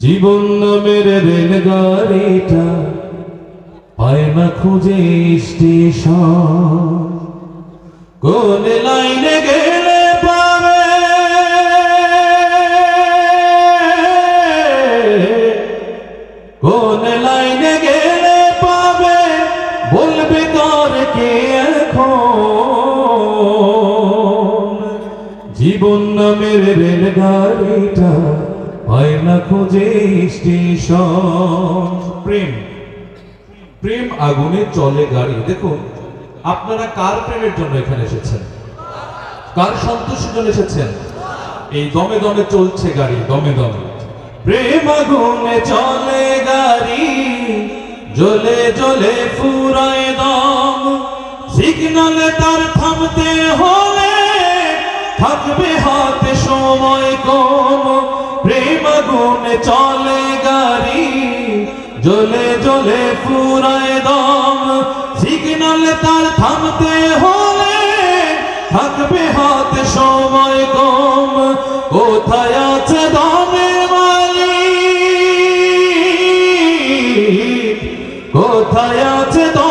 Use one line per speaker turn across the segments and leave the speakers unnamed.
জীবন নামের রেলগাড়িটা পায় না খুঁজে স্টেশন। লাইনে গেলে পাবে। কোন লাইনে গেলে পাবে, বলবে কার কে এখন। জীবন নামের রেলগাড়িটা হয় না খুঁজে স্টেশন। প্রেম। প্রেম আগুনে চলে গাড়ি। দেখুন, আপনারা কার প্রেমের জন্য এখানে এসেছেন? কার সন্তোষের জন্য এসেছেন? এই দমে দমে চলছে গাড়ি, দমে দমে। প্রেম আগুনে চলে গাড়ি, জ্বলে জ্বলে ফুরায় দম। সিগনালে তার থামতে হলে থাকবে হাতে সময় কম। আগুনে চলে গাড়ি, জ্বলে জ্বলে ফুরায় দম। সিগনাল তার থামতে হলে থাকবে হাতে সময় কম। কোথায় আছে দমের মালিক? কোথায় আছে দমের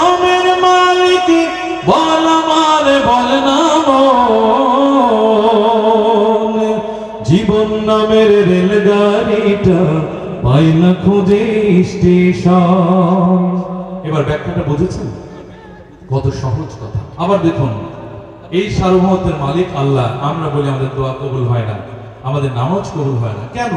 জীবন নামের রেলগাড়িটা পাই না খুঁজে স্টেশন। এবার ব্যাখ্যাটা বুঝেছেন? কত সহজ কথা। আবার দেখুন, এই সার্বভৌমত্বের মালিক আল্লাহ, আমরা বলি আমাদের দোয়া কবুল হয় না, আমাদের নামাজ কবুল হয় না। কেন?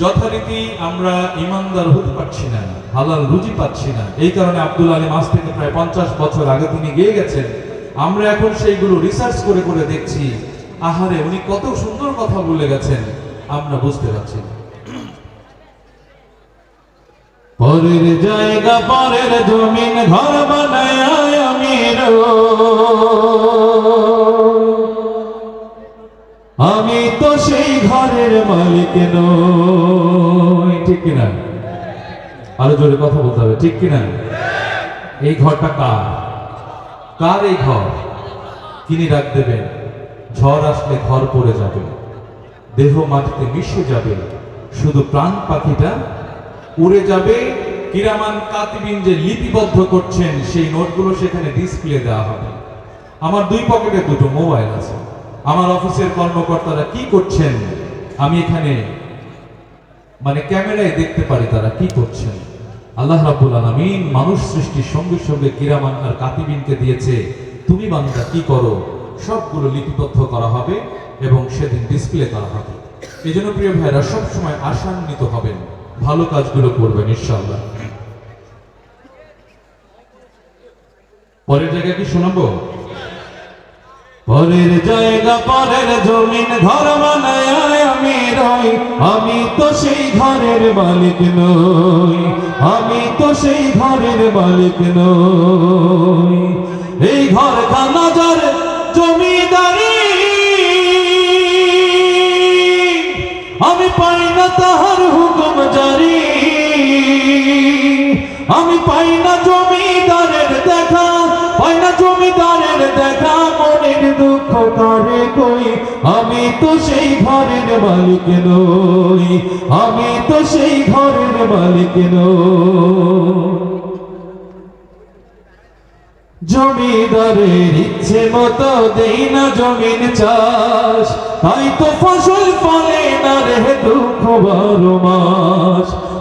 যথারীতি আমরা ইমানদার হতে পারছি না, হালাল রুজি পাচ্ছি না। এই কারণে আব্দুল আলী মাস থেকে প্রায় পঞ্চাশ বছর আগে তিনি গিয়ে গেছেন। আমরা এখন সেইগুলো রিসার্চ করে করে দেখছি আহারে, উনি কত সুন্দর কথা বলে গেছেন, আমরা বুঝতে পারছি। পরের জায়গা, পরের জমিন, ঘর বানায় আমি তো সেই ঘরের মালিক ঠিক কিনা? আরও জোরে কথা বলতে হবে, ঠিক কিনা? এই ঘরটা কার? কার এই ঘর? কিনি রাখ দেবেন। ঝড় আসলে ঘর পড়ে যাবে, দেহ মাটিতে মিশে যাবে, শুধু প্রাণ পাখিটা উড়ে যাবে। কিরামান কাতিবিন যে লিপিবদ্ধ করছেন, সেই নোটগুলো সেখানে ডিসপ্লে দেওয়া হবে। আমার দুই পকেটে দুটো মোবাইল আছে। আমার অফিসের কর্মকর্তারা কি করছেন? আমি এখানে মানে ক্যামেরায় দেখতে পারি তারা কি করছেন। আল্লাহ রাব্বুল আলামিন মানুষ সৃষ্টির সঙ্গে সঙ্গে কিরামান আর কাতিবিনকে দিয়েছে, তুমি বান্দা, কি করো? সবগুলো লিপিবদ্ধ করা হবে এবং সেদিন ডিসপ্লে করা হবে। এই জন্য প্রিয় ভাইরা সবসময় আশান্বিত হবেন। ভালো কাজগুলো করবেন, ইনশাআল্লাহ। পরের জায়গায় কি শোনাবো? পরের জায়গা, পরের জমিন ঘর বানায় আমি রই। আমি তো সেই ঘরের মালিক নই। আমি তো সেই ঘরের মালিক নই। এই ঘর খানা আমি পাই না জমিদারের দেখা, পাই না জমিদারের দেখা, মনের দুঃখ কারে কই? আমি তো সেই ঘরের মালিক নই, আমি তো সেই ঘরের মালিক নই। জমিদারের ইচ্ছে মতো দেই না জমিন চাষ, তাই তো ফসল ফলে না রে দুঃখ বারো মাস।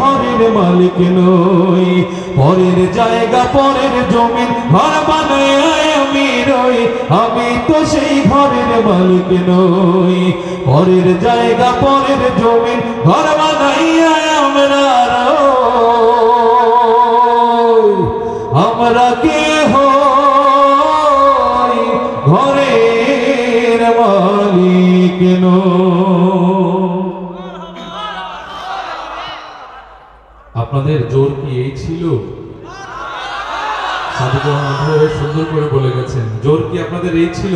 ঘরের মালিক নই পরের জায়গা, পরের জমিন, ঘর বানায় আমি রই আমি তো সেই ঘরের মালিক নই পরের জায়গা, পরের জমিন, ঘর বানাইয়া আমরা। আমরা কে ঘরের মালিক নই। আপনাদের জোর কি এই ছিল? সাধু সুন্দর করে বলে গেছেন। জোর কি আপনাদের এই ছিল?